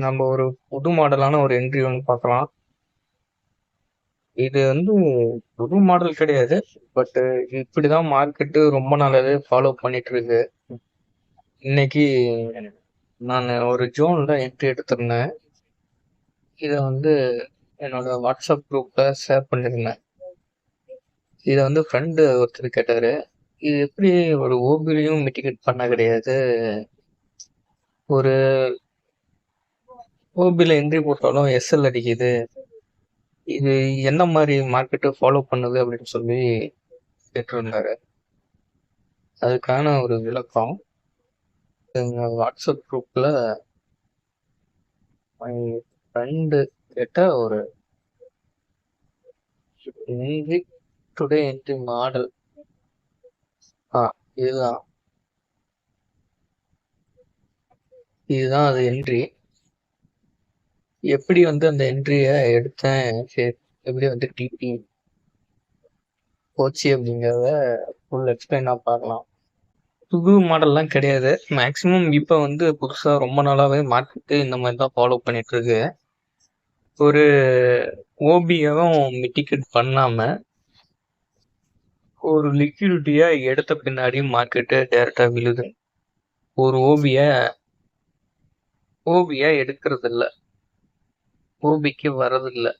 நம்ம ஒரு புது மாடலான ஒரு என்ட்ரி ஒன்று பார்க்கலாம். இது வந்து புது மாடல் கிடையாது. பட் இப்படிதான் மார்க்கெட்டு ரொம்ப நாளாவே ஃபாலோ பண்ணிட்டு இருக்கு. இன்னைக்கு நான் ஒரு ஜோன்ல என்ட்ரி எடுத்திருந்தேன். இதை வந்து என்னோட வாட்ஸ்அப் குரூப்ல ஷேர் பண்ணியிருந்தேன். இதை வந்து ஃப்ரெண்டு ஒருத்தர் கேட்டாரு. இது எப்படி ஒரு ஓபிலையும் மிட்டிகேட் பண்ண கிடையாது? ஒரு ஓபியில் என்ட்ரி போட்டாலும் எஸ்எல் அடிக்குது. இது என்ன மாதிரி மார்க்கெட்டு ஃபாலோ பண்ணுது அப்படின்னு சொல்லி கேட்டிருந்தாரு. அதுக்கான ஒரு விளக்கம். எங்கள் வாட்ஸ்அப் குரூப்பில் ஃப்ரெண்டு கேட்ட ஒரு என்ட்ரி டுடே என்ட்ரி மாடல் ஆ இதுதான். இதுதான் அது என்ட்ரி எப்படி வந்து அந்த என்ட்ரியை எடுத்தேன்? எப்படி வந்து டிபி போச்சு அப்படிங்கிறத ஃபுல் எக்ஸ்பிளைனாக பார்க்கலாம். புது மாடல்லாம் கிடையாது. மேக்ஸிமம் இப்போ வந்து புதுசாக ரொம்ப நாளாகவே மார்க்கெட்டு இந்த மாதிரி தான் ஃபாலோ பண்ணிகிட்ருக்கு இருக்கு ஒரு ஓபியாவும் மிட்டிகேட் பண்ணாமல் ஒரு லிக்விடிட்டியாக எடுத்த பின்னாடி மார்க்கெட்டு டேரெக்டாக விழுது. ஒரு ஓபிய ஓபியாக எடுக்கிறது இல்லை ஓபிக்கு வரதில்லை.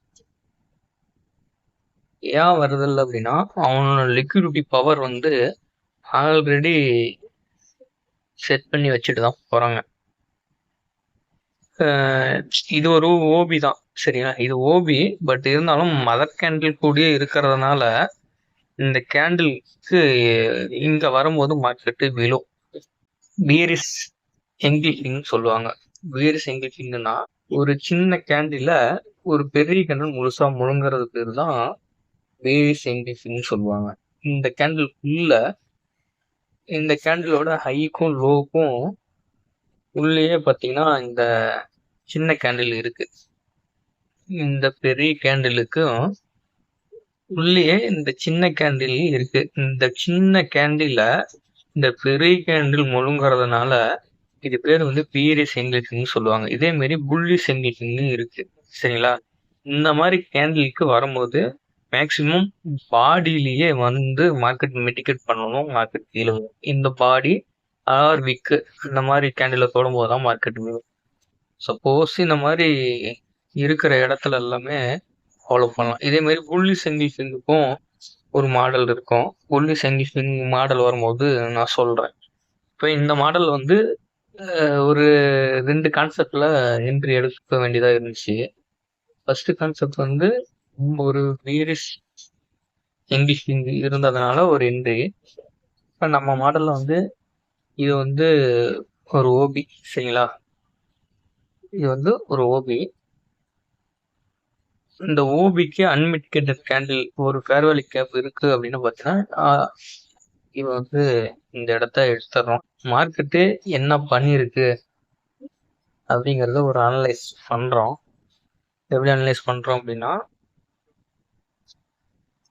ஏன் வரதில்லை அப்படின்னா அவனோட லிக்விடிட்டி பவர் வந்து ஆல்ரெடி செட் பண்ணி வச்சுட்டு தான் போகிறாங்க இது ஒரு ஓபி தான் சரிங்களா இது ஓபி பட் இருந்தாலும் மதர் கேண்டில் கூடிய இருக்கிறதுனால இந்த கேண்டிலுக்கு இங்கே வரும்போது மார்க்கெட்டு விழும். பீரிஸ் எங்கிலிங் சொல்லுவாங்க. பீரிஸ் எங்கிலிங்னா ஒரு சின்ன கேண்டில ஒரு பெரிய கேண்டில் முழுசா முழுங்குறது பேர் தான் வேரிஸ் எங்கிலிங்னு சொல்லுவாங்க. இந்த கேண்டில் இந்த கேண்டிலோட ஹைக்கும் லோக்கும் உள்ளேயே பார்த்தீங்கன்னா இந்த சின்ன கேண்டில் இருக்கு. இந்த பெரிய கேண்டிலுக்கும் உள்ளேயே இந்த சின்ன கேண்டில் இருக்கு. இந்த சின்ன கேண்டில இந்த பெரிய கேண்டில் முழுங்குறதுனால இது பேர் வந்து பீரி செங்கிலிட்னு சொல்லுவாங்க. இதே மாதிரி புள்ளி செங்கிலிட்னு இருக்கு. சரிங்களா? இந்த மாதிரி கேண்டிலுக்கு வரும்போது மேக்சிமம் பாடியிலேயே வந்து மார்க்கெட் மெட்டிகேட் பண்ணணும். மார்க்கெட் கீழே இந்த பாடி ஆர் விக்கு இந்த மாதிரி கேண்டில் போடும்போது தான் மார்க்கெட் விழும். சப்போஸ் இந்த மாதிரி இருக்கிற இடத்துல எல்லாமே ஃபாலோ பண்ணலாம். இதே மாதிரி புள்ளி செங்கில் சிங்குக்கும் ஒரு மாடல் இருக்கும். புள்ளி செங்கில் சிங் மாடல் வரும்போது நான் சொல்கிறேன் இப்போ இந்த மாடல் வந்து ஒரு ரெண்டு கான்செப்ட்ல என்ட்ரி எடுக்க வேண்டியதா இருந்துச்சு. ஃபர்ஸ்ட் கான்செப்ட் வந்து ஒரு வீரிஷ் இங்கிலீஷ் இருந்ததுனால ஒரு என்ட்ரி இப்போ நம்ம மாடலில் வந்து இது வந்து ஒரு ஓபி சரிங்களா? இது வந்து ஒரு ஓபி இந்த ஓபிக்கு அன்மிட்கேட்டட் கேண்டில் ஒரு ஃபேர்வெலி கேப் இருக்குது அப்படின்னு பார்த்தீங்கன்னா இவ வந்து இந்த இடத்த எடுத்துடுறோம் மார்க்கெட்டு என்ன பண்ணியிருக்கு அப்படிங்கிறத ஒரு அனலைஸ் பண்ணுறோம் எப்படி அனலைஸ் பண்ணுறோம் அப்படின்னா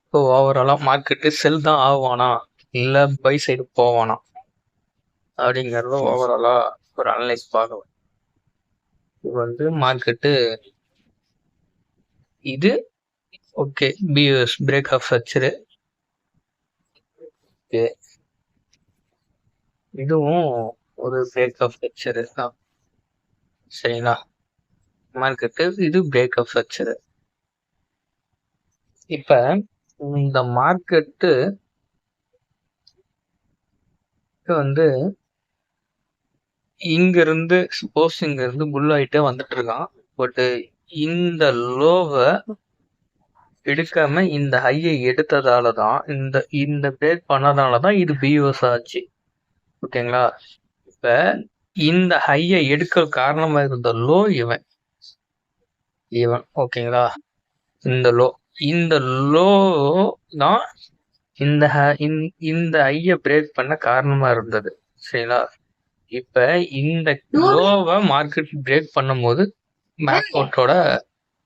இப்போ ஓவராலாக மார்க்கெட்டு செல் தான் ஆகுவானா? இல்லை பை சைடு போவானா? அப்படிங்கிறத ஓவராலாக ஒரு அனலைஸ் பார்க்கலாம் இது வந்து மார்க்கெட்டு இது okay BS break of structure இருக்கு. இதுவும் ஒரு பிரேக் ஆஃப் ஸ்ட்ரக்சரு தான். சரிங்களா? மார்க்கெட்டு இது பிரேக் ஆஃப் ஸ்ட்ரக்சரு இப்ப இந்த மார்க்கெட்டு வந்து இங்க இருந்து சப்போஸ் இங்க இருந்து புல் ஆயிட்டே வந்துட்டு இருக்கான். பட் இந்த லோவை எடுக்காம இந்த ஹையை எடுத்ததால தான் இந்த இந்த பிரேக் பண்ணதால தான் இது பிஓஸ் ஆச்சு. ஓகேங்களா? இப்ப இந்த ஹையை எடுக்க காரணமா இருந்த லோ இவன். இவன் ஓகேங்களா? இந்த லோ இந்த லோ தான் இந்த இந்த ஐய பிரேக் பண்ண காரணமா இருந்தது. சரிங்களா? இப்ப இந்த லோவை மார்க்கெட் பிரேக் பண்ணும்போது மேக்அவுட்டோட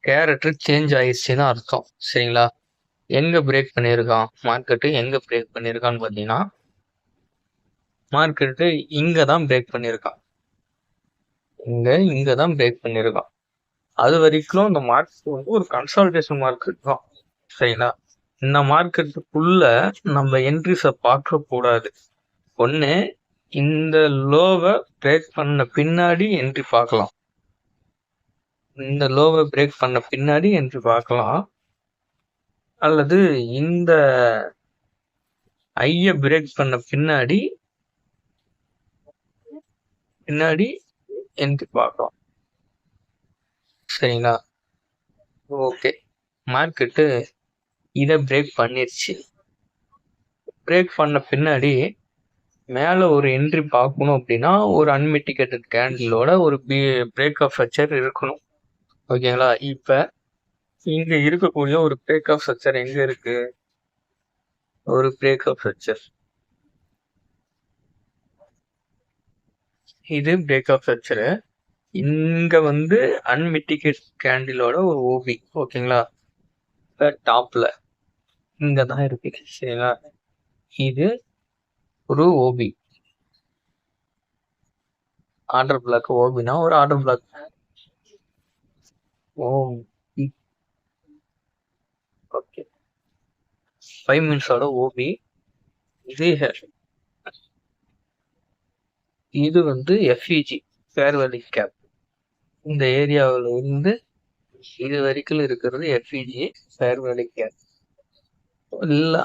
கேரக்டர் சேஞ்ச் ஆயிடுச்சுன்னு அர்த்தம். சரிங்களா? எங்க பிரேக் பண்ணியிருக்கான் மார்க்கெட்டு எங்க பிரேக் பண்ணியிருக்கான்னு பார்த்தீங்கன்னா மார்க்கெட்டு இங்கே தான் பிரேக் பண்ணியிருக்கான் இங்கே இங்கே தான் பிரேக் பண்ணியிருக்கான் அது வரைக்கும் இந்த மார்க்கெட் வந்து ஒரு கன்சால்டேஷன் மார்க்கெட் தான் சரிங்களா? இந்த மார்க்கெட்டுக்குள்ள நம்ம என்ட்ரிஸை பார்க்க கூடாது. ஒன்று இந்த லோவை பிரேக் பண்ண பின்னாடி என்ட்ரி பார்க்கலாம். இந்த லோவை பிரேக் பண்ண பின்னாடி என்ட்ரி பார்க்கலாம். அல்லது இந்த ஐய பிரேக் பண்ண பின்னாடி பின்னாடி என்ட்ரி பார்க்கலாம். சரிங்களா? ஓகே மார்க்கெட்டு இதை பிரேக் பண்ணிருச்சு. பிரேக் பண்ண பின்னாடி மேலே ஒரு என்ட்ரி பார்க்கணும் அப்படின்னா ஒரு அன்மிட்டிகேட்டட் கேண்டிலோட ஒரு பி பிரேக் ஆஃப் ஃபச்சர் இருக்கணும். ஓகேங்களா இப்போ இங்க இருக்கக்கூடிய ஒரு பிரேக் ஆஃப் ஸ்ட்ரக்சர் எங்க இருக்கு? ஒரு பிரேக் ஆஃப் ஸ்ட்ரக்சர் இது பிரேக் ஆஃப் ஸ்ட்ரக்சரு இங்க வந்து அன்மிட்டிகேட் கேண்டிலோட ஒரு ஓபி ஓகேங்களா டாப்ல இங்க தான் இருக்கு சரிங்களா? இது ஒரு ஓபி ஆர்டர் பிளாக் ஓபினா ஒரு order block oh okay five மினிட்ஸோட ஓபி இது இது வந்து எஃப்இஜி ஃபேர் வேலி கேப் இந்த ஏரியாவில் இருந்து இது வரைக்கும் இருக்கிறது எஃப்இஜி ஃபேர் வேலி கேப் இல்லை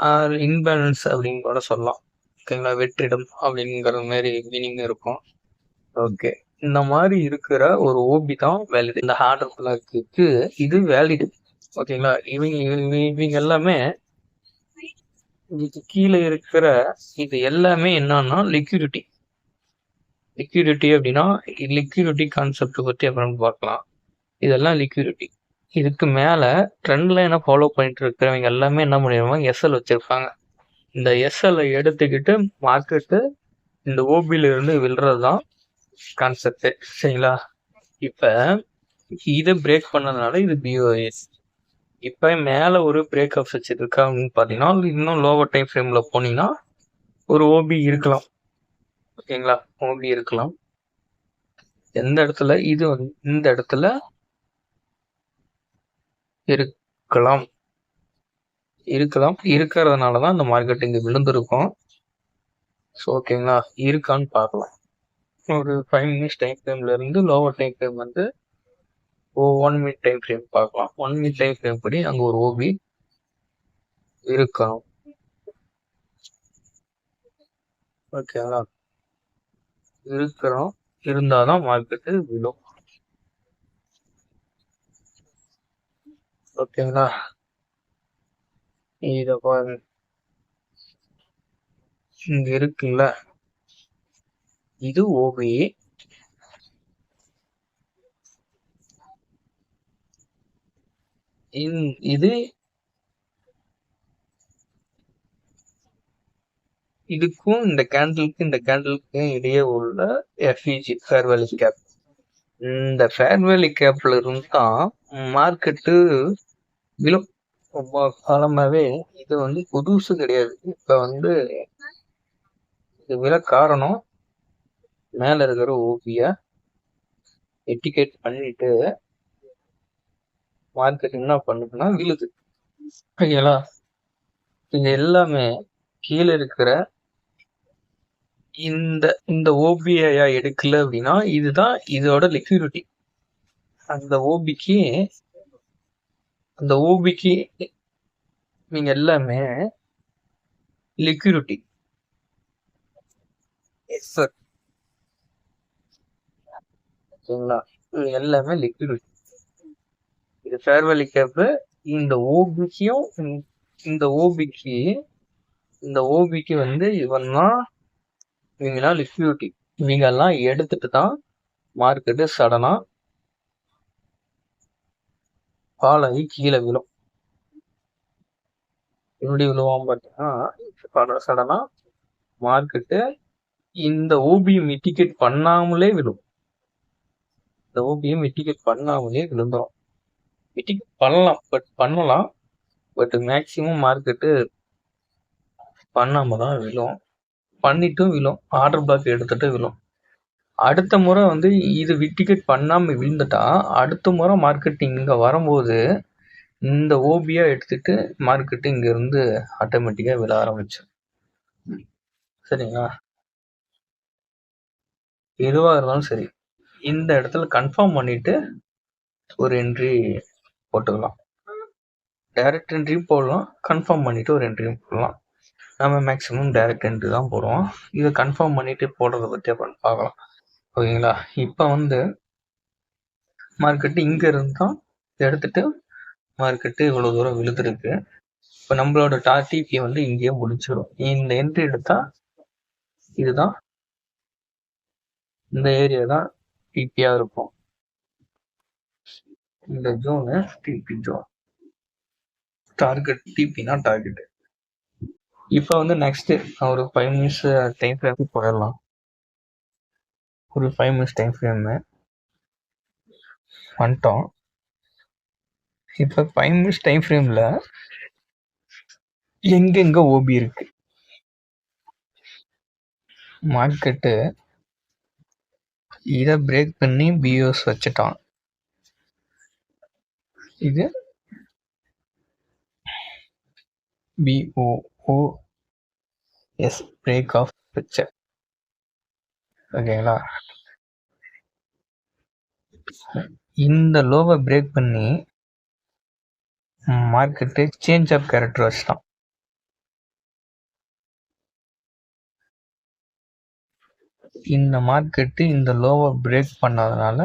இன்பேலன்ஸ் அப்படின்னு கூட சொல்லலாம். ஓகேங்களா? வெற்றிடம் அப்படிங்கிற மாதிரி மீனிங் இருக்கும். ஓகே இந்த மாதிரி இருக்கிற ஒரு ஓபி தான் வேலிட் இந்த ஹார்டர் பிளாக்கு இது வேலிட் ஓகேங்களா இவங்க இவங்க- இவங்க எல்லாமே இதுக்கு கீழே இருக்கிற இது எல்லாமே என்னன்னா லிக்யூரிட்டி லிக்யூரிட்டி அப்படின்னா லிக்யூரிட்டி கான்செப்ட் பற்றி அப்புறம் பார்க்கலாம். இதெல்லாம் லிக்யூரிட்டி இதுக்கு மேலே ட்ரெண்ட் லைனை ஃபாலோ பண்ணிட்டு இருக்கிறவங்க எல்லாமே என்ன பண்ணிடுவாங்க? எஸ்எல் வச்சுருப்பாங்க. இந்த எஸ்எல்ஐ எடுத்துக்கிட்டு மார்க்கெட்டு இந்த ஓபியில இருந்து விழுறது தான் கான்செப்ட் சரிங்களா? இப்ப இதை பிரேக் பண்ணதுனால இது பிஓஎஸ் இப்ப மேல ஒரு பிரேக் ஆஃப் வச்சிருக்கா அப்படின்னு பாத்தீங்கன்னா இன்னும் லோவர் டைம் ஃப்ரேம்ல போனீங்கன்னா ஒரு ஓபி இருக்கலாம். ஓகேங்களா? ஓபி இருக்கலாம். எந்த இடத்துல? இது வந்து இந்த இடத்துல இருக்கலாம். இருக்கலாம். இருக்கிறதுனால தான் இந்த மார்க்கெட் இங்க விழுந்திருக்கும். ஸோ ஓகேங்களா? இருக்கான்னு பார்க்கலாம். ஒரு ஃபைவ் மினிட்ஸ் டைம் ஃப்ரேம்ல இருந்து லோவர் டைம் ஃப்ரேம் வந்து ஒன் மினிட் டைம் ஃப்ரேம் பார்க்கலாம். ஒன் மினிட் டைம் ஃப்ரேம் படி அங்கே ஒரு ஓபி இருக்கணும் ஓகேங்களா இருக்கிறோம். இருந்தாதான் மார்க்கெட்டு விழும். ஓகேங்களா இத பாருங்க. இங்க இருக்குல்ல. இது ஓபி இது இதுக்கும் இந்த கேண்டிலுக்கு இந்த கேண்டிலுக்கும் இடையே உள்ள எஃப்இஜி ஃபேர் வேலி கேப் இந்த ஃபேர் வேலி கேப்ல இருந்து தான் மார்க்கெட்டு விழும் ரொம்ப காலமாவே இது வந்து புதுசு கிடையாது. இப்ப வந்து இது விழ காரணம் மேல இருக்கிற ஓபிய எட்டிகேட் பண்ணிட்டு மார்க்கெட் என்ன பண்ணுதுன்னா விழுது. ஓகேங்களா இது எல்லாமே கீழே இருக்கிற இந்த இந்த ஓபிஐயா எடுக்கல அப்படின்னா இதுதான் இதோட லிக்யூரிட்டி அந்த ஓபிக்கு அந்த ஓபிக்கு நீங்க எல்லாமே லிக்யூரிட்டி எஸ் சார் ஓகேங்களா? இது எல்லாமே லிக்விட் இது ஃபேர் கேப்பு இந்த ஓபிக்கும் இந்த ஓபிக்கு இந்த ஓபிக்கு வந்து இவன் தான் இவங்கெல்லாம் லிக்விடிட்டி இவங்கெல்லாம் எடுத்துட்டு தான் மார்க்கெட்டு சடனாக பாலாகி கீழே விழும். எப்படி விழுவான் பார்த்தீங்கன்னா சடனா மார்க்கெட்டு இந்த ஓபியை மிட்டிகேட் பண்ணாமலே விழும். இந்த ஓபியை மிட்டிகேட் பண்ணாமலே விழுந்துடும் மிட்டிகேட் பண்ணலாம் பட் பண்ணலாம். பட் மேக்சிமம் மார்க்கெட்டு பண்ணாமல் தான் விழும் பண்ணிட்டும் விழும் ஆர்டர் பிளாக் எடுத்துட்டு விழும் அடுத்த முறை வந்து இது டிக்கெட் பண்ணாமல் விழுந்துட்டா, அடுத்த முறை மார்க்கெட் இங்கே வரும்போது, இந்த ஓபியா எடுத்துட்டு மார்க்கெட்டு இங்கேருந்து ஆட்டோமேட்டிக்காக விழ ஆரம்பிச்சு சரிங்களா? எதுவாக இருந்தாலும் சரி. இந்த இடத்துல கன்ஃபார்ம் பண்ணிட்டு ஒரு என்ட்ரி போட்டுக்கலாம். டைரக்ட் என்ட்ரியும் போடலாம். கன்ஃபார்ம் பண்ணிட்டு ஒரு என்ட்ரியும் போடலாம். நம்ம மேக்ஸிமம் டைரக்ட் என்ட்ரி தான் போடுவோம். இதை கன்ஃபார்ம் பண்ணிட்டு போடுறத பற்றி அப்புறம் பார்க்கலாம். ஓகேங்களா? இப்போ வந்து மார்க்கெட் இங்கே இருந்து தான் எடுத்துட்டு மார்க்கெட்டு இவ்வளவு தூரம் விழுந்துருக்கு இப்போ நம்மளோட டா டிபி வந்து இங்கேயே முடிச்சிடும். இந்த என்ட்ரி எடுத்தால் இதுதான் இந்த ஏரியா தான் டிபியா இருக்கும். இந்த ஜோனு டிபி ஜோன். டார்கெட் டிபினா டார்கெட். இப்ப வந்து நெக்ஸ்ட் ஒரு ஃபைவ் மினிட்ஸ் டைம் ஃப்ரேம் போயிடலாம். ஒரு ஃபைவ் மினிட்ஸ் டைம் ஃப்ரேம் வந்துட்டோம். இப்போ ஃபைவ் மினிட்ஸ் டைம் ஃப்ரேம்ல எங்கெங்க ஓபி இருக்கு? மார்க்கெட்டு இதை பிரேக் பண்ணி பிஓஎஸ் வச்சுட்டான். இது பிஓஓஎஸ் பிரேக் ஆஃப் பிக்சர். ஓகேங்களா? இந்த லோவை பிரேக் பண்ணி மார்க்கெட்டு சேஞ்ச் ஆஃப் கேரக்டர் வச்சுட்டான். இந்த மார்க்கெட்டு இந்த லோவர் பிரேக் பண்ணாதனால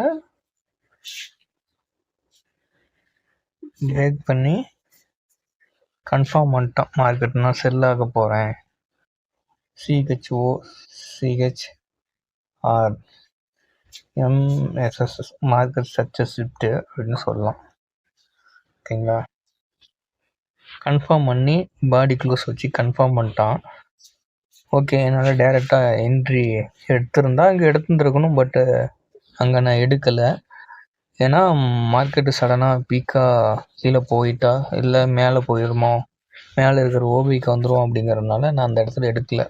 பிரேக் பண்ணி கன்ஃபார்ம் பண்ணிட்டான். மார்க்கெட் நான் செல் ஆக CHO CH R MSS market success shift அப்படின்னு சொல்லலாம். ஓகேங்களா? கன்ஃபார்ம் பண்ணி பாடி க்ளோஸ் வச்சு கன்ஃபார்ம் பண்ணிட்டான். ஓகே. என்னால் டேரெக்டாக என்ட்ரி எடுத்திருந்தா அங்கே எடுத்துருந்துருக்கணும் பட்டு அங்கே நான் எடுக்கலை ஏன்னா மார்க்கெட்டு சடனாக பீக்காக கீழே போயிட்டா, இல்லை மேலே போயிடுமோ மேலே இருக்கிற ஓபிக்கு வந்துரும் அப்படிங்கிறதுனால நான் அந்த இடத்துல எடுக்கல.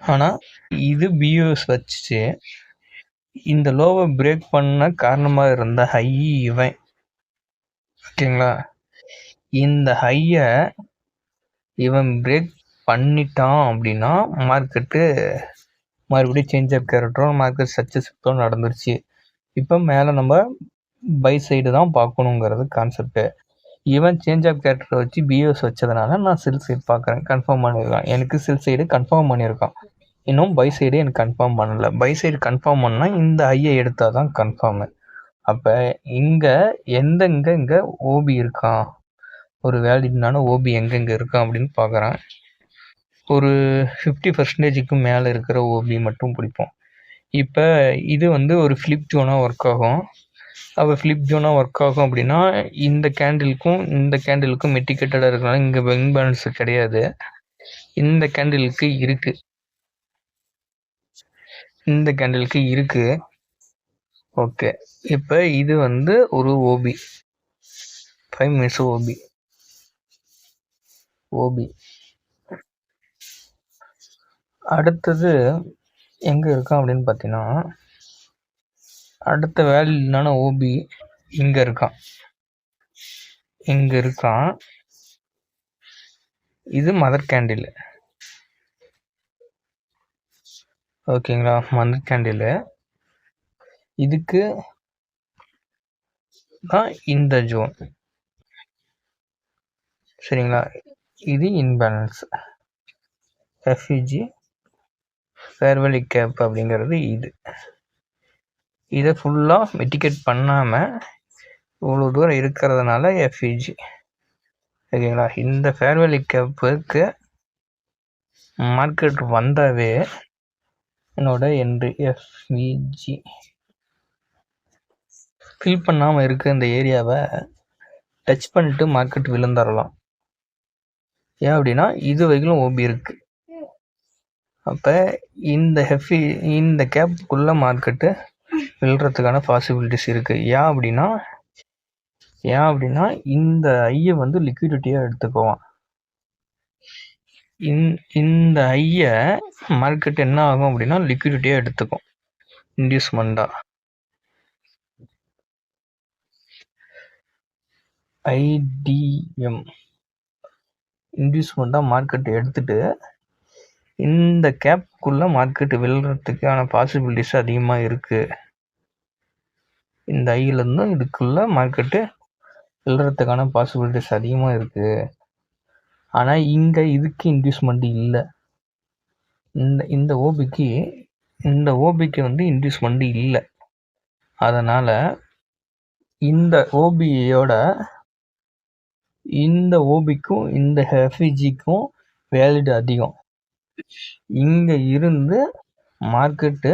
ஆனால் இது பியூஎஸ் வச்சு இந்த லோவை பிரேக் பண்ண காரணமாக இருந்த ஹை இவன். ஓகேங்களா? இந்த ஹையை இவன் பிரேக் பண்ணிட்டான் அப்படின்னா மார்க்கெட்டு மறுபடியும் சேஞ்ச் ஆஃப் கேரக்டரும் மார்க்கெட் சக்ஸஸ்ஃபுல்லாக நடந்துருச்சு. இப்போ மேலே நம்ம பை சைடு தான் பார்க்கணுங்கிறது கான்செப்ட்டு இவன் சேஞ்ச் ஆஃப் கேரக்டரை வச்சு பிஎஸ் வச்சதுனால நான் செல் சைடு பார்க்குறேன். கன்ஃபார்ம் பண்ணியிருக்கான். எனக்கு செல் சைடு கன்ஃபார்ம் பண்ணியிருக்கான். இன்னும் பை சைடு எனக்கு கன்ஃபார்ம் பண்ணலை பை சைடு கன்ஃபார்ம் பண்ணால் இந்த ஐயை எடுத்தால் தான் கன்ஃபார்மு. அப்போ இங்கே எந்தெங்க இங்கே ஓபி இருக்கான்? ஒரு வேலிட்னான ஓபி எங்கெங்கே இருக்கான் அப்படின்னு பார்க்குறேன். ஒரு ஃபிஃப்டி பர்சன்டேஜுக்கு மேலே இருக்கிற ஓபி மட்டும் பிடிப்போம். இப்போ இது வந்து ஒரு ஃப்ளிப் ஜோனாக ஒர்க் ஆகும். அப்போ ஃப்ளிப் ஜோனாக ஒர்க் ஆகும் அப்படின்னா, இந்த கேண்டிலுக்கும் இந்த கேண்டிலுக்கும் மெட்டிகேட்டடா இருக்கனால இங்க பேலன்ஸ் கிடையாது. இந்த கேண்டிலுக்கு இருக்குது இந்த கேண்டிலுக்கு இருக்குது ஓகே. இப்போ இது வந்து ஒரு OB. Five minutes OB. OB. அடுத்தது எங்க இருக்கான் அப்படின்னு பார்த்தீங்கன்னா, அடுத்த இல்லைன்னா ஓபி இங்க இருக்கான். இங்க இருக்கான். இது மதர் கேண்டில். ஓகேங்களா? Mother candle. இதுக்கு தான் இந்த ஜோன். சரிங்களா? இது இன்பேலன்ஸ் எஃப்இஜி ஃபேர் கேப் அப்படிங்கிறது இது. இதை ஃபுல்லாக மெடிக்கேட் பண்ணாமல் இவ்வளோ தூரம் இருக்கிறதுனால எஃப்இஜி. ஓகேங்களா? இந்த ஃபேர் கேப்புக்கு மார்க்கெட் வந்தாவே என்னோட என்ட்ரி எஃப்இஜி. ஃபில் பண்ணாமல் இருக்க இந்த ஏரியாவை டச் பண்ணிட்டு மார்க்கெட் விழுந்தரலாம். ஏன் அப்படின்னா, இது வரைக்கும் ஓபி இருக்குது அப்போ இந்த ஹெஃபி இந்த கேப்புக்குள்ளே மார்க்கெட்டு விழுறதுக்கான பாசிபிலிட்டிஸ் இருக்குது ஏன் அப்படின்னா ஏன் அப்படின்னா, இந்த ஐயை வந்து லிக்விடிட்டியாக எடுத்துக்குவான். இந்த ஐயை மார்க்கெட் என்ன ஆகும் அப்படின்னா லிக்விடிட்டியாக எடுத்துக்கும். இன்டியூஸ்மெண்ட்டாக ஐடிஎம் இன்டியூஸ்மெண்ட்டாக மார்க்கெட் எடுத்துகிட்டு இந்த கேப்புக்குள்ளே மார்க்கெட் விழுறதுக்கான பாசிபிலிட்டிஸ் அதிகமாக இருக்குது இந்த ஐயிலேருந்து இதுக்குள்ளே மார்க்கெட்டு விழுறதுக்கான பாசிபிலிட்டிஸ் அதிகமாக இருக்குது ஆனால் இங்கே இதுக்கு இன்டியூஸ்மெண்ட் இல்லை. இந்த இந்த ஓபிக்கு இந்த ஓபிக்கு வந்து இன்டியூஸ்மெண்ட் இல்லை. அதனால் இந்த ஓபியோட இந்த ஓபிக்கும் இந்த எஃப்இஜிக்கும் வேலிடு அதிகம். இங்கே இருந்து மார்க்கெட்டு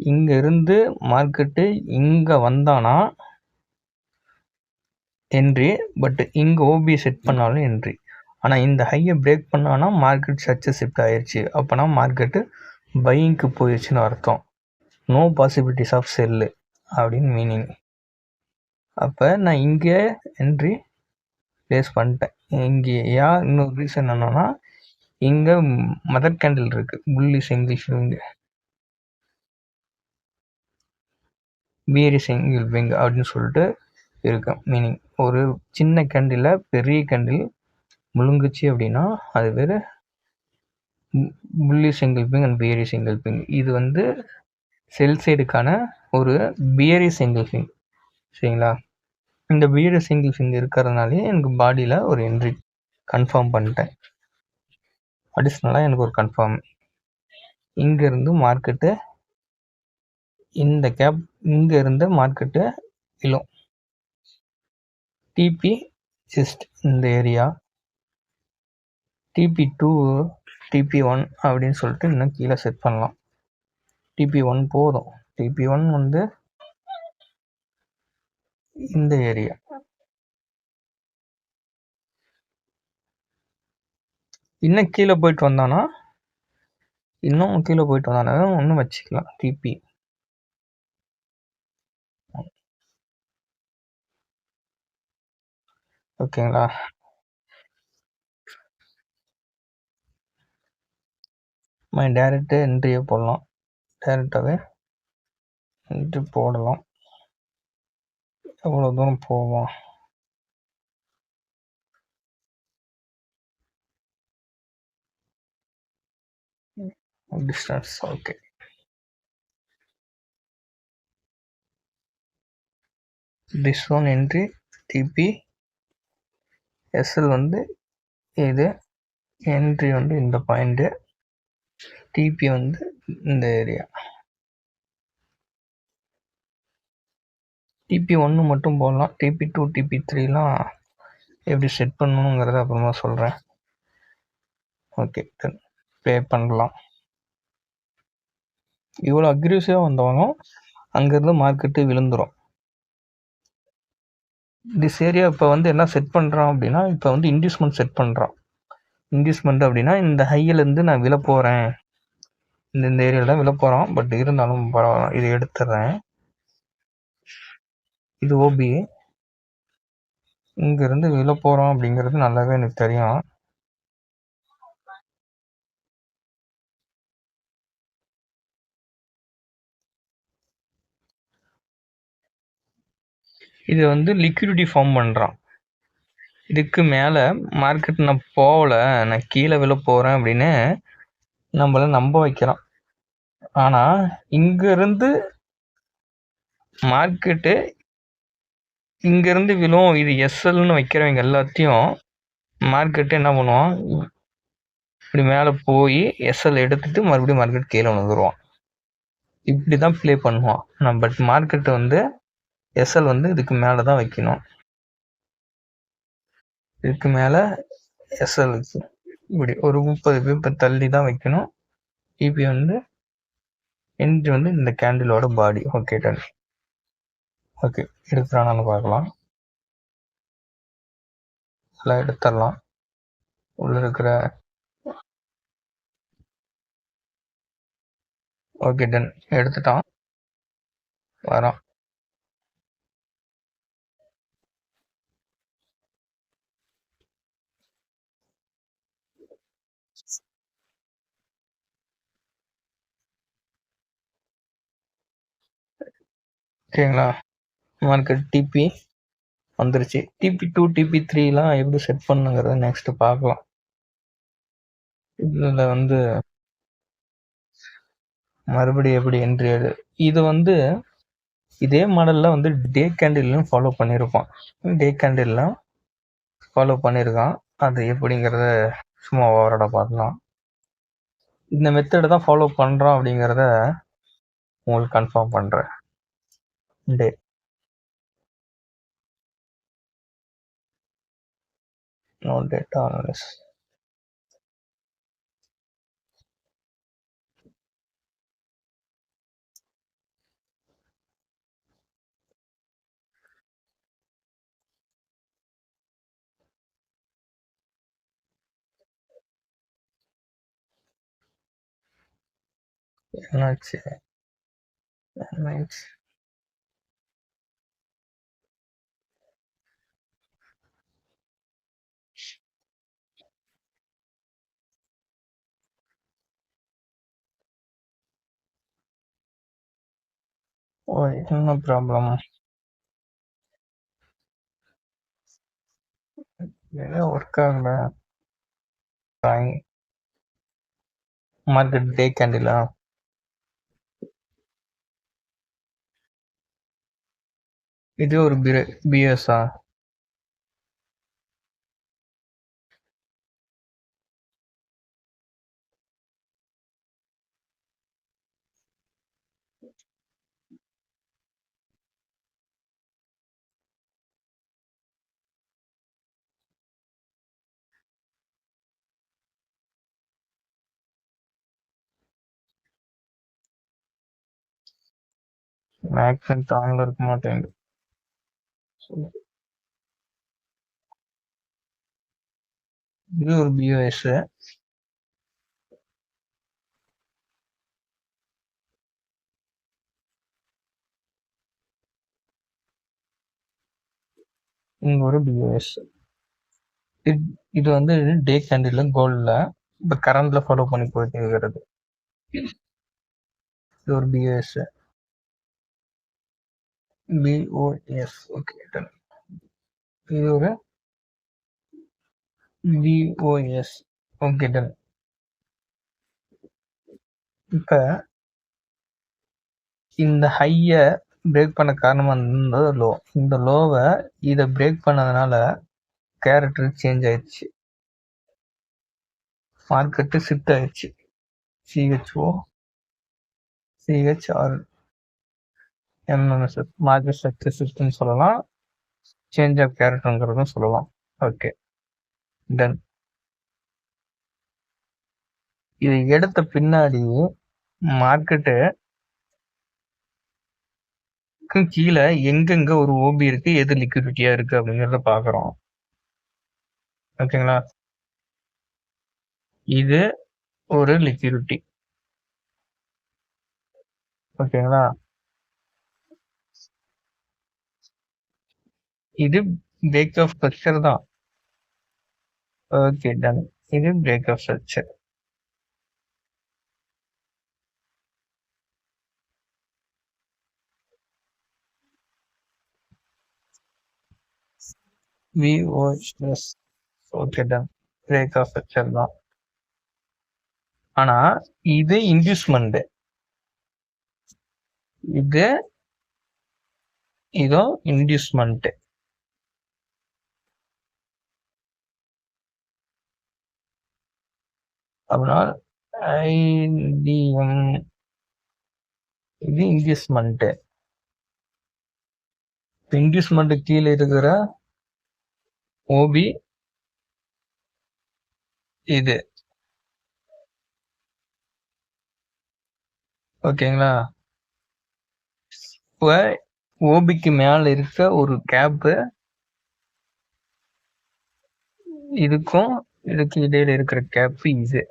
இங்கே இருந்து மார்க்கெட்டு இங்கே வந்தானா என்ட்ரி பட் இங்கே ஓபி செட் பண்ணாலும் என்ட்ரி ஆனால் இந்த ஹையை பிரேக் பண்ணானா மார்க்கெட் சர்ச்சை ஷிஃப்ட் ஆயிடுச்சு அப்போனா மார்க்கெட்டு பையிங்க்கு போயிடுச்சுன்னு அர்த்தம். நோ பாசிபிலிட்டிஸ் ஆஃப் செல்லு அப்படின்னு மீனிங் அப்போ நான் இங்கே என்ட்ரி ப்ளேஸ் பண்ணிட்டேன். இங்கே ஏன் இன்னொரு ரீசன் என்னன்னா இங்கே மதர் கேண்டில் இருக்குது புல்லிஸ் இங்கிலீஷ் இங்கே பியரிஷ் சிங்கிள் விங் அப்படின்னு சொல்லிட்டு இருக்கும் மீனிங் ஒரு சின்ன கண்டில் பெரிய கண்டில் முழுங்குச்சு அப்படின்னா அது பேர் புள்ளி சிங்கிள் பிங் அண்ட் பியரி சிங்கிள் பிங் இது வந்து செல் சைடுக்கான ஒரு பியரி சிங்கிள் ஃபிங் சரிங்களா? இந்த பியரி சிங்கிள் ஃபிங் இருக்கிறதுனாலே எனக்கு பாடியில் ஒரு என்ட்ரி கன்ஃபார்ம் பண்ணிட்டேன். அடிஷ்னலாக எனக்கு ஒரு கன்ஃபார்ம் இங்கேருந்து மார்க்கெட்டு இந்த கேப் இங்கே இருந்து மார்க்கெட்டு இல்லும் டிபி சிஸ்ட் இந்த area TP two TP one அப்படின்னு சொல்லிட்டு இன்னும் கீழே செட் பண்ணலாம். டிபி ஒன் போதும். டிபி ஒன் வந்து இந்த ஏரியா இன்னும் கீழே போயிட்டு வந்தானா? இன்னும் கீழே போயிட்டு வந்தானா? ஒன்றும் வச்சுக்கலாம். டிபி ஓகேங்களா? மை டேரெக்டாக என்ட்ரியே போடலாம். டேரெக்டாகவே என்ட்ரி போடலாம். எவ்வளோ தூரம் போவோம் distance okay this one entry TP SL வந்து இது என்ட்ரி வந்து இந்த பாயிண்ட்டு டிபி வந்து இந்த ஏரியா டிபி ஒன்று மட்டும் போடலாம். டிபி டூ டிபி த்ரீலாம் எப்படி செட் பண்ணணுங்கிறத அப்புறமா சொல்கிறேன் ஓகே பே பண்ணலாம். இவ்வளோ அக்ரிசிவாக வந்தாலும் அங்கேருந்து மார்க்கெட்டு விழுந்துடும் திஸ் ஏரியா இப்போ வந்து என்ன செட் பண்ணுறான் அப்படின்னா இப்போ வந்து இன்டியூஸ்மெண்ட் செட் பண்ணுறான் இன்டியூஸ்மெண்ட் அப்படின்னா இந்த ஹையிலேருந்து நான் விழ போகிறேன் இந்த இந்த ஏரியாவில் தான் விழ போகிறோம் பட் இருந்தாலும் பரவாயில்ல இதை எடுத்துடுறேன். இது ஓபி இங்கேருந்து விழ போகிறோம் அப்படிங்கிறது நல்லாவே எனக்கு தெரியும். இது வந்து லிக்விடிட்டி ஃபார்ம் பண்ணுறான் இதுக்கு மேலே மார்க்கெட் நான் போகல நான் கீழே விழ போகிறேன் அப்படின்னு நம்மள நம்ப வைக்கிறான். ஆனால் இங்கேருந்து மார்க்கெட்டு இங்கேருந்து விழும். இது எஸ்எல்னு வைக்கிறவங்க எல்லாத்தையும் மார்க்கெட்டு என்ன பண்ணுவான்? இப்படி மேலே போய் எஸ்எல் எடுத்துட்டு மறுபடியும் மார்க்கெட் கீழே வந்துடுவான் இப்படி தான் ப்ளே பண்ணுவான். நான் பட் மார்க்கெட்டு வந்து எஸ்எல் வந்து இதுக்கு மேலே தான் வைக்கணும். இதுக்கு மேலே எஸ்எல் இப்படி ஒரு முப்பது பேப்பர் தள்ளி தான் வைக்கணும். இபி வந்து என்ட்ரி வந்து இந்த கேண்டிலோட பாடி ஓகே டன் ஓகே எடுக்கிறானான்னு பார்க்கலாம். நல்லா எடுத்துடலாம். உள்ள இருக்கிற ஓகே டன் எடுத்துட்டான். வரான். ஓகேங்களா? மார்க்கெட் டிபி வந்துருச்சு. டிபி டூ டிபி த்ரீலாம் எப்படி செட் பண்ணுங்கிறத நெக்ஸ்ட் பார்க்கலாம். இதில் வந்து மறுபடியும் எப்படி என்ட்ரி எடு இது வந்து இதே மாடலில் வந்து டே கேண்டில்லையும் ஃபாலோ பண்ணியிருப்பான் டே கேண்டில்லாம் ஃபாலோ பண்ணியிருக்கான் அது எப்படிங்கிறத சும்மா ஓவரோட பார்க்கலாம். இந்த மெத்தடு தான் ஃபாலோ பண்ணுறான் அப்படிங்கிறத உங்களுக்கு கன்ஃபார்ம் பண்ணுறேன் டே நோ டேட்டா அனலிஸ் என்னாச்சு என்னாச்சு ஓ என்ன ப்ராப்ளம் ஏதோ ஒர்க் ஆகல மார்க்கெட் டே கேண்டிலா இது ஒரு பிஎஸ்ஆ ஆக்சன்ட் ஆன்ல இருக்க மாட்டேங்குது இது ஒரு பிஓஎஸ் இங்க ஒரு பிஓஎஸ் இது வந்து டே கேண்டில் கோல்ட்ல இப்போ கரண்ட்ல ஃபாலோ பண்ணி போயிட்டு இருக்கிறது. இது ஒரு பிஓஎஸ் பிஓஎஸ் ஓகே டன் இது ஒரு விஓஎஸ் ஓகே டன் இப்போ இந்த ஹையை பிரேக் பண்ண காரணமாக இருந்தது லோ இந்த லோவை இதை பிரேக் பண்ணதுனால கேரக்டர் சேஞ்ச் ஆயிடுச்சு. மார்க்கெட்டு ஷிஃப்ட் ஆயிடுச்சு. CHO CHR MMSS market structure ஷிஃப்ட்னு சொல்லலாம். சேஞ்ச் ஆஃப் கேரக்டருங்கிறதும் சொல்லலாம். ஓகே தென் இது எடுத்த பின்னாடி மார்க்கெட்டு கீழே எங்கெங்க ஒரு ஓபி இருக்கு எது லிக்விடிட்டியா இருக்கு அப்படிங்கறத பாக்குறோம் ஓகேங்களா இது ஒரு லிக்விடிட்டி ஓகேங்களா இது பிரேக் ஆஃப் ஸ்ட்ரக்சர் தான். ஓகே டன் இது break of structure VOS okay done break of structure தான். ஆனா இது இன்டியூஸ்மெண்ட் இது இதோ இன்டியூஸ்மெண்ட் அப்படின்னா ஐடிஎம் இது இன்டியூஸ்மெண்ட் இன்வெஸ்ட்மெண்ட்டு கீழே இருக்கிற ஓபி இது. ஓகேங்களா? இப்போ ஓபிக்கு மேல இருக்க ஒரு கேப்பு இதுக்கும் இதுக்கு இடையில இருக்கிற கேப் இது.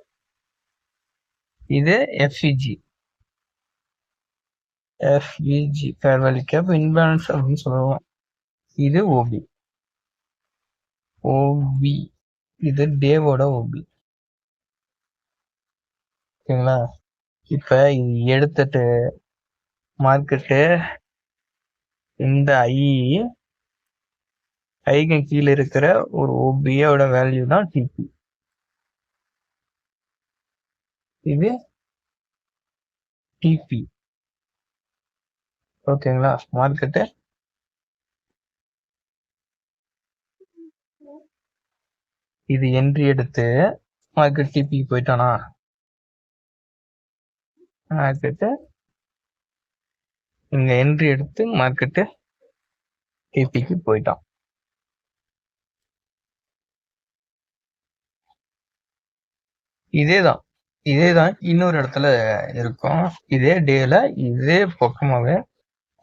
இது FVG FVG fair value gap imbalance அப்படின்னு சொல்லுவோம். இது ஓபி ஓபி இது டேவோட ஓபி ஓகேங்களா? இப்போ இது எடுத்துட்டு மார்க்கெட்டு இந்த ஐ ஐக்கு கீழே இருக்கிற ஒரு ஓபியோட வேல்யூ தான் டிபி இது டிபி ஓகேங்களா மார்க்கெட்டு இது என்ட்ரி எடுத்து மார்க்கெட் டிபி போயிட்டானா? மார்க்கெட்டு இங்க என்ட்ரி எடுத்து மார்க்கெட்டு டிபிக்கு போயிட்டான். இதே தான் இதே தான் இன்னொரு இடத்துல இருக்கும். இதே டேல இதே பக்கமாவே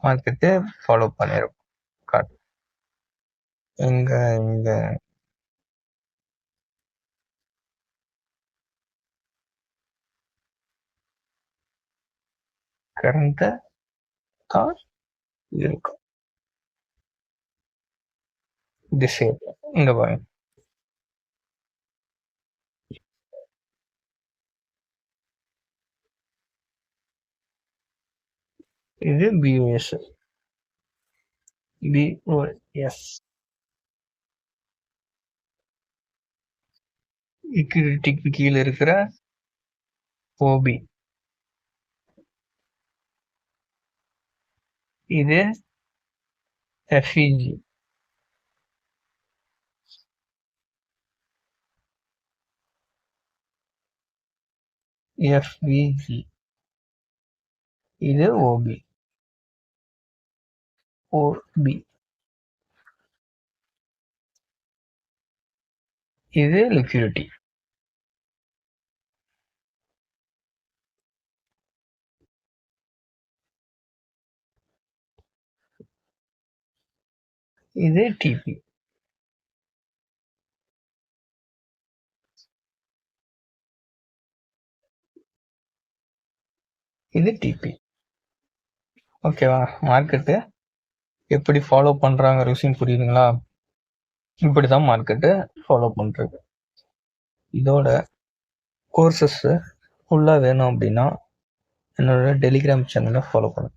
மார்க்கெட்டு ஃபாலோ பண்ணிருக்கும். காட்டு இங்க இங்க கரண்ட் தான் இருக்கும். திசை இங்க பாருங்க. இது பிஓஎஸ் பிஓஎஸ் இக்யூரிட்டிக்கு கீழே இருக்கிற ஓபி இது எஃப்இஜி எஃப்விஜி இது ஓபி ஓபி இது லிக்விடிட்டி இது டிபி இது டிபி ஓகேவா மார்க்கெட்டு எப்படி ஃபாலோ பண்றாங்க விஷயம் புரியுதுங்களா? இப்படி தான் மார்க்கெட்டு ஃபாலோ பண்ணுறது இதோட கோர்சஸ்ஸு ஃபுல்லாக வேணும் அப்படின்னா என்னோட டெலிகிராம் சேனலை ஃபாலோ பண்ணுங்க.